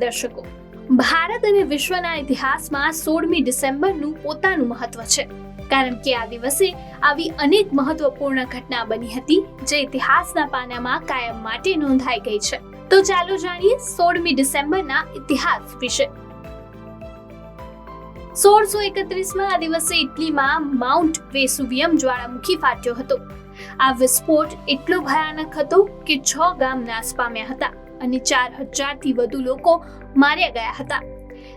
દર્શકો. ભારત અને વિશ્વના ઇતિહાસમાં સોળમી ડિસેમ્બરનું પોતાનું મહત્વ છે. કારણ કે આ દિવસે આવી અનેક મહત્વપૂર્ણ ઘટના બની હતી, જે ઇતિહાસના પાનામાં કાયમ માટે નોંધાઈ ગઈ છે. તો ચાલો જાણીએ સોળમી ડિસેમ્બરના ઇતિહાસ વિશે. સોળસો એકત્રીસમાં આ દિવસે ઇટલીમાં માઉન્ટ વેસુવિયમ જ્વાળામુખી ફાટ્યો હતો. આ વિસ્ફોટ એટલો ભયાનક હતો કે છ ગામ નાશ પામ્યા હતા. અને ચાર હજારથી વધુ લોકો માર્યા ગયા હતા.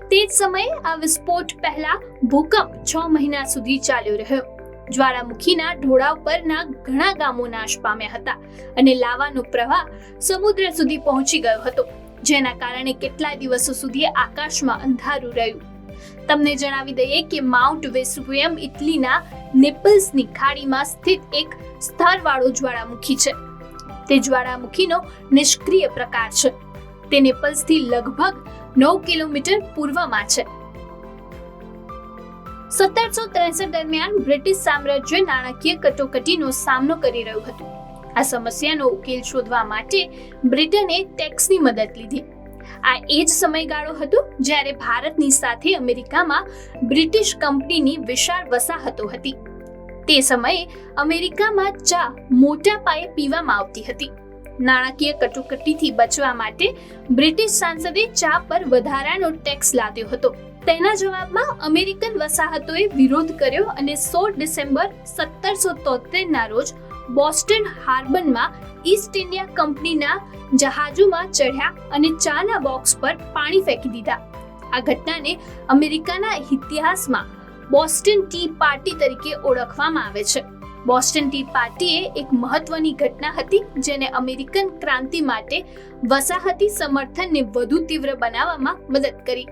તે જ સમયે આ વિસ્ફોટ પહેલા ભૂકંપ છ મહિના સુધી ચાલ્યો રહ્યો. જ્વાળામુખીના ઢોળાવ પરના ઘણા ગામો નાશ પામ્યા હતા અને લાવાનો પ્રવાહ સમુદ્ર સુધી પહોંચી ગયો હતો, જેના કારણે કેટલાય દિવસો સુધી આકાશમાં અંધારું રહ્યું. તમને જણાવી દઈએ કે માઉન્ટ વેસુવિયમ ઇટલીના નેપલ્સની ખાડીમાં સ્થિત એક સ્થળવાળો જ્વાળામુખી છે. તે જ્વાળામુખીનો નિષ્ક્રિય પ્રકાર છે. તે નેપલ્સથી લગભગ નવ કિલોમીટર પૂર્વમાં છે. સત્તરસો ત્રેસઠ દરમિયાન બ્રિટિશ સામ્રાજ્ય નાણાકીય કટોકટીનો સામનો કરી રહ્યું હતું. આ સમસ્યાનો ઉકેલ શોધવા માટે બ્રિટને ટેક્સની મદદ લીધી. આ એ જ સમયગાળો હતો જ્યારે ભારતની સાથે અમેરિકામાં બ્રિટિશ કંપનીની વિશાળ વસાહતો હતી. તે સમયે અમેરિકામાં ચા મોટા પાયે પીવામાં આવતી હતી. નાણાકીય કટોકટીથી બચવા માટે બ્રિટિશ સાંસદે ચા પર વધારાનો ટેક્સ લાદ્યો હતો. તેના જવાબમાં અમેરિકન વસાહતોએ વિરોધ કર્યો અને સોળ ડિસેમ્બર સત્તરસો તોતેરના રોજ બોસ્ટન હાર્બનમાં ઈસ્ટ ઇન્ડિયા કંપનીના જહાજોમાં ચઢ્યા અને ચાના બોક્સ પર પાણી ફેંકી દીધા. આ ઘટનાને અમેરિકાના ઇતિહાસમાં બોસ્ટન ટી પાર્ટી તરીકે ઓળખવામાં આવે છે. બોસ્ટન ટી પાર્ટીએ એક મહત્વની ઘટના હતી, જેને અમેરિકન ક્રાંતિ માટે વસાહતી સમર્થનને વધુ તીવ્ર બનાવવામાં મદદ કરી.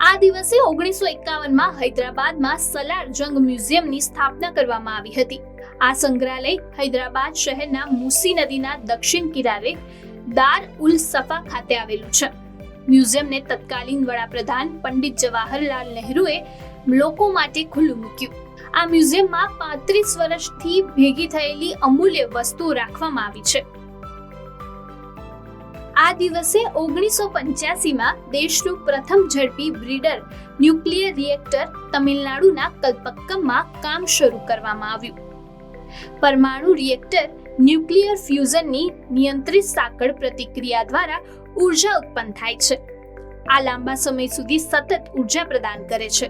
આ દિવસે ઓગણીસો એકાવનમાં હૈદરાબાદમાં સલાર જંગ મ્યુઝિયમની સ્થાપના કરવામાં આવી હતી. આ સંગ્રહાલય હૈદરાબાદ શહેરના મુસી નદીના દક્ષિણ કિનારે દાર ઉલ સફા ખાતે આવેલું છે. મ્યુઝિયમને તત્કાલીન વડાપ્રધાન પંડિત જવાહરલાલ નહેરુએ લોકો માટે ખુલ્લું મૂક્યું. આ મ્યુઝિયમમાં પાંત્રીસ વર્ષથી ભેગી થયેલી અમૂલ્ય વસ્તુઓ રાખવામાં આવી છે. આ દિવસે ઓગણીસો પંચ્યાસીમાં દેશનું પ્રથમ ઝડપી બ્રીડર ન્યુક્લિયર રિએક્ટર તમિલનાડુના કલ્પક્કમમાં કામ શરૂ કરવામાં આવ્યું. પરમાણુ રિએક્ટર ન્યુક્લિયર ફ્યુઝનની નિયંત્રિત સાંકળ પ્રતિક્રિયા દ્વારા ઊર્જા ઉત્પન્ન થાય છે. આ લાંબા સમય સુધી સતત ઊર્જા પ્રદાન કરે છે.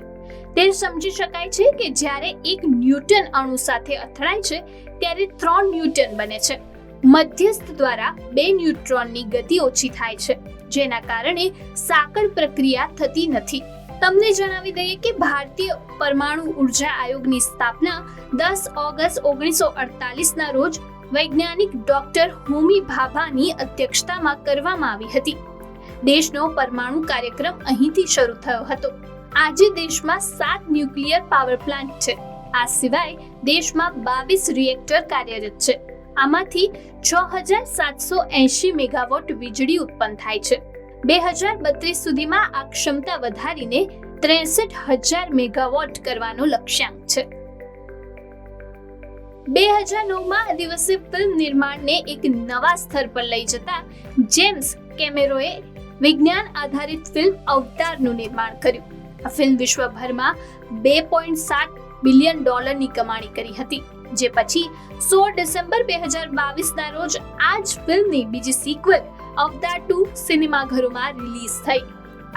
તે સમજી શકાય છે કે જ્યારે એક ન્યૂટન અણુ સાથે અથડાય છે, ત્યારે ત્રણ ન્યૂટન બને છે. મધ્યસ્થ દ્વારા બે ન્યુટ્રોનની ગતિ ઓછી થાય છે, જેના કારણે સાંકળ પ્રક્રિયા થતી નથી. તમને જણાવી દઈએ કે ભારતીય પરમાણુ ઊર્જા આયોગની સ્થાપના દસ ઓગસ્ટ ઓગણીસો અડતાલીસના રોજ વૈજ્ઞાનિક ડોક્ટર હોમી ભાભાની અધ્યક્ષતામાં કરવામાં આવી હતી. દેશનો પરમાણુ કાર્યક્રમ અહીંથી શરૂ થયો હતો. આજે દેશમાં સાત ન્યુક્લિયર પાવર પ્લાન્ટ છે. આ સિવાય દેશમાં બાવીસ રિએક્ટર કાર્યરત છે. આમાંથી છ હજાર સાતસો એંશી મેગાવોટ વીજળી ઉત્પન્ન થાય છે. બે હજાર બત્રીસ સુધીમાં આ ક્ષમતા વધારીને ત્રેસઠ હજાર મેગાવોટ કરવાનો લક્ષ્યાંક છે. બે હજાર નવમાં દિવસે ફિલ્મ નિર્માણને એક નવા સ્તર પર લઈ જતા જેમ્સ કેમેરોએ વિજ્ઞાન આધારિત ફિલ્મ અવતારનું નિર્માણ કર્યું. આ ફિલ્મ વિશ્વભરમાં બે પોઈન્ટ સાત બિલિયન ડોલરની કમાણી કરી હતી, જે પછી સોળ ડિસેમ્બર બે હજાર બાવીસના રોજ આ જ ફિલ્મની બીજી સિક્વલ અવતાર ટુ સિનેમાઘરોમાં રિલીઝ થઈ.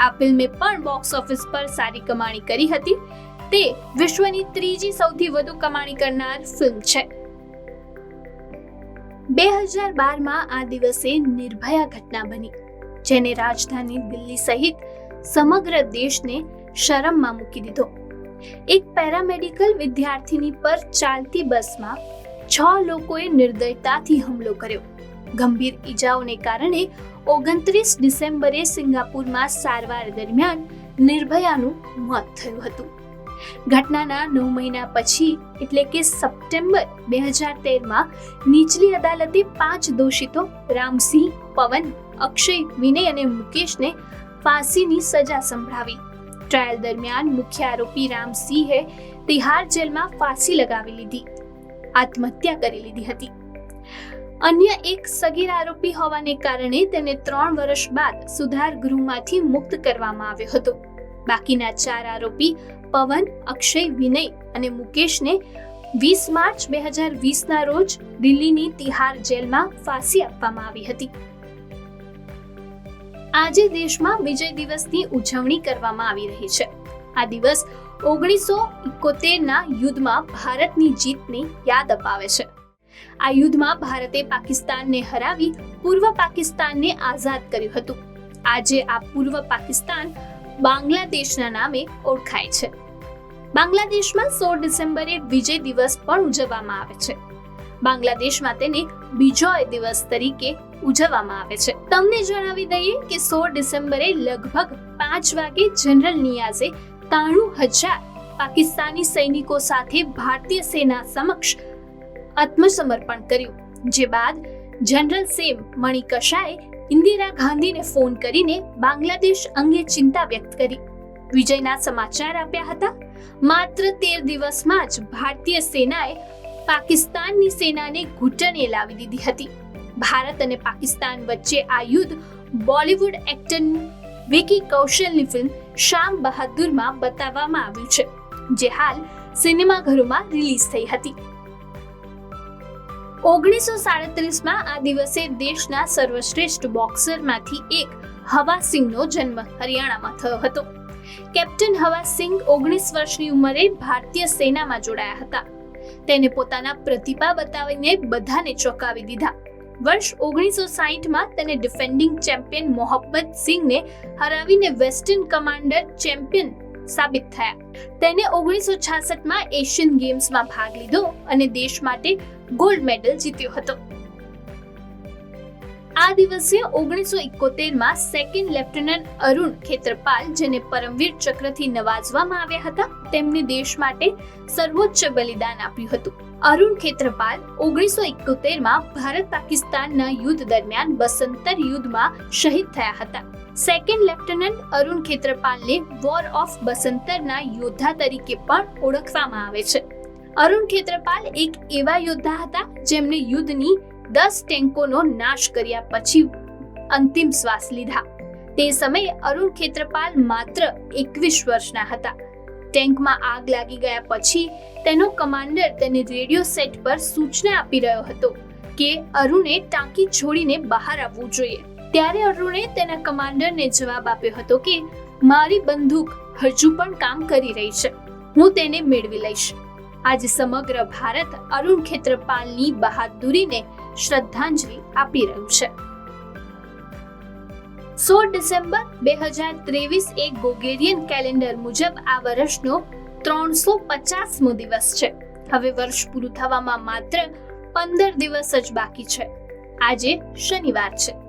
આ ફિલ્મે પણ બોક્સ ઓફિસ પર સારી કમાણી કરી હતી. તે વિશ્વની ત્રીજી સૌથી વધુ કમાણી કરનાર ફિલ્મ છે. બે હજાર બારમાં આ દિવસે નિર્ભયા ઘટના બની, જેને રાજધાની દિલ્હી સહિત સમગ્ર દેશને શરમમાં મૂકી દીધો. એક પેરામેડિકલ વિદ્યાર્થીની પર ચાલતી બસમાં છ લોકોએ નિર્દયતાથી હુમલો કર્યો. ગંભીર ઈજાઓને કારણે ઓગણત્રીસ ડિસેમ્બરે સિંગાપુરમાં સારવાર દરમિયાન નિર્ભયાનું મોત થયું હતું. ઘટનાના નવ મહિના પછી, એટલે કે સપ્ટેમ્બર બે હજાર તેરમાં, નીચલી અદાલતે પાંચ દોષિતો, રામસિંહ, પવન, અક્ષય, વિનય અને મુકેશને ફાંસીની સજા સંભળાવી. ટ્રાયલ દરમિયાન મુખ્ય આરોપી રામસિંહે તિહાર જેલમાં ફાંસી લગાવી લીધી. આત્મહત્યા કરી લીધી હતી. અન્ય એક સગીર આરોપી હોવાને કારણે તેને ત્રણ વર્ષ બાદ સુધાર ગૃહમાંથી મુક્ત કરવામાં આવ્યો હતો. બાકીના ચાર આરોપી પવન, અક્ષય, વિનય અને મુકેશને વીસ માર્ચ બે હજાર વીસના રોજ દિલ્હીની તિહાર જેલમાં ફાંસી આપવામાં આવી હતી. આજે દેશમાં વિજય દિવસની ઉજવણી કરવામાં આવી રહી છે. આ દિવસ ઓગણીસો ઇકોતેરના યુદ્ધમાં ભારતની જીતની યાદ અપાવે છે. આ યુદ્ધમાં ભારતે પાકિસ્તાનને હરાવી પૂર્વ પાકિસ્તાનને આઝાદ કર્યું હતું. આજે આ પૂર્વ પાકિસ્તાન બાંગ્લાદેશના નામે ઓળખાય છે. બાંગ્લાદેશમાં સોળ ડિસેમ્બરે વિજય દિવસ પણ ઉજવવામાં આવે છે. બાંગ્લાદેશમાં તેને વિજય દિવસ તરીકે ઉજવવામાં આવે છે. તમને જણાવી દઈએ કે સોળ ડિસેમ્બરે લગભગ પાંચ વાગે જનરલ નિયાઝે ત્રાણું હજાર પાકિસ્તાની સૈનિકો સાથે ભારતીય સેના સમક્ષ આત્મસમર્પણ કર્યું, જે બાદ જનરલ સેમ મણિકશાએ ઇન્દિરા ગાંધીને ફોન કરીને બાંગ્લાદેશ અંગે ચિંતા વ્યક્ત કરી. વિજયના સમાચાર આપ્યા હતા, માત્ર તેર દિવસમાં જ ભારતીય સેનાએ પાકિસ્તાનની સેનાને ઘૂંટણે લાવી દીધી હતી. ભારત અને પાકિસ્તાન વચ્ચે આ યુદ્ધ બોલિવૂડ એક્ટર વિકી કૌશલની ફિલ્મ શામ બહાદુરમાં બતાવવામાં આવ્યું છે, જે હાલ સિનેમાઘરોમાં રિલીઝ થઈ હતી. ઓગણીસો સાડત્રીસમાં આ દિવસે દેશના સર્વશ્રેષ્ઠ બોક્સરમાંથી એક હવા સિંહનો જન્મ હરિયાણામાં થયો હતો. કેપ્ટન હવા સિંહ ઓગણીસ વર્ષની ઉંમરે ભારતીય સેનામાં જોડાયા હતા. તેને પોતાના પ્રતિભા બતાવીને બધાને ચોંકાવી દીધા. વર્ષ ઓગણીસો સાહીઠમાં તેને ડિફેન્ડિંગ ચેમ્પિયન મોહમ્મદ સિંહને હરાવીને વેસ્ટર્ન કમાન્ડર ચેમ્પિયન સાબિત થયા. તેને ઓગણીસો છાસઠમાં એશિયન ગેમ્સમાં ભાગ લીધો અને દેશ માટે ગોલ્ડ મેડલ જીત્યો હતો. આ દિવસે ઓગણીસો એકોતેરમાં સેકન્ડ લેફ્ટનન્ટ અરુણ ખેત્રપાલ, જેને પરમવીર ચક્રથી નવાજવામાં આવ્યા હતા, તેમને દેશ માટે સર્વોચ્ચ બલિદાન આપ્યું હતું. અરુણ ખેત્રપાલ ઓગણીસો એકોતેરમાં ભારત પાકિસ્તાનના યુદ્ધ દરમિયાન બસંતર યુદ્ધમાં શહીદ થયા હતા. સેકન્ડ લેફ્ટનન્ટ અરુણ ખેત્રપાલને વોર ઓફ બસંતરના યોદ્ધા તરીકે પણ ઓળખવામાં આવે છે. અરુણ ખેત્રપાલ એક એવા યોદ્ધા હતા જેમણે યુદ્ધની દસ ટેન્કોનો નાશ કર્યા પછી અંતિમ શ્વાસ લીધા. તે સમયે અરુણ ખેત્રપાલ માત્ર એકવીસ વર્ષના હતા. ટેન્કમાં આગ લાગી ગયા પછી તેનો કમાન્ડર તેને રેડિયો સેટ પર સૂચના આપી રહ્યો હતો કે અરુણે ટાંકી છોડીને બહાર આવવું જોઈએ. ત્યારે અરુણે તેના કમાન્ડરને જવાબ આપ્યો હતો કે, મારી બંદૂક હજુ પણ કામ કરી રહી છે. હું તેને મેળવી લઈશ. આજે સમગ્ર ભારત અરુણ ખેત્રપાલની બહાદુરીને શ્રદ્ધાંજલિ આપી રહ્યું છે. સોળ ડિસેમ્બર બે હજાર ત્રેવીસ એક ગોગેરિયન કેલેન્ડર મુજબ આ વર્ષનો ત્રણસો પચાસમો દિવસ છે. હવે વર્ષ પૂરું થવામાં માત્ર પંદર દિવસ જ બાકી છે. આજે શનિવાર છે.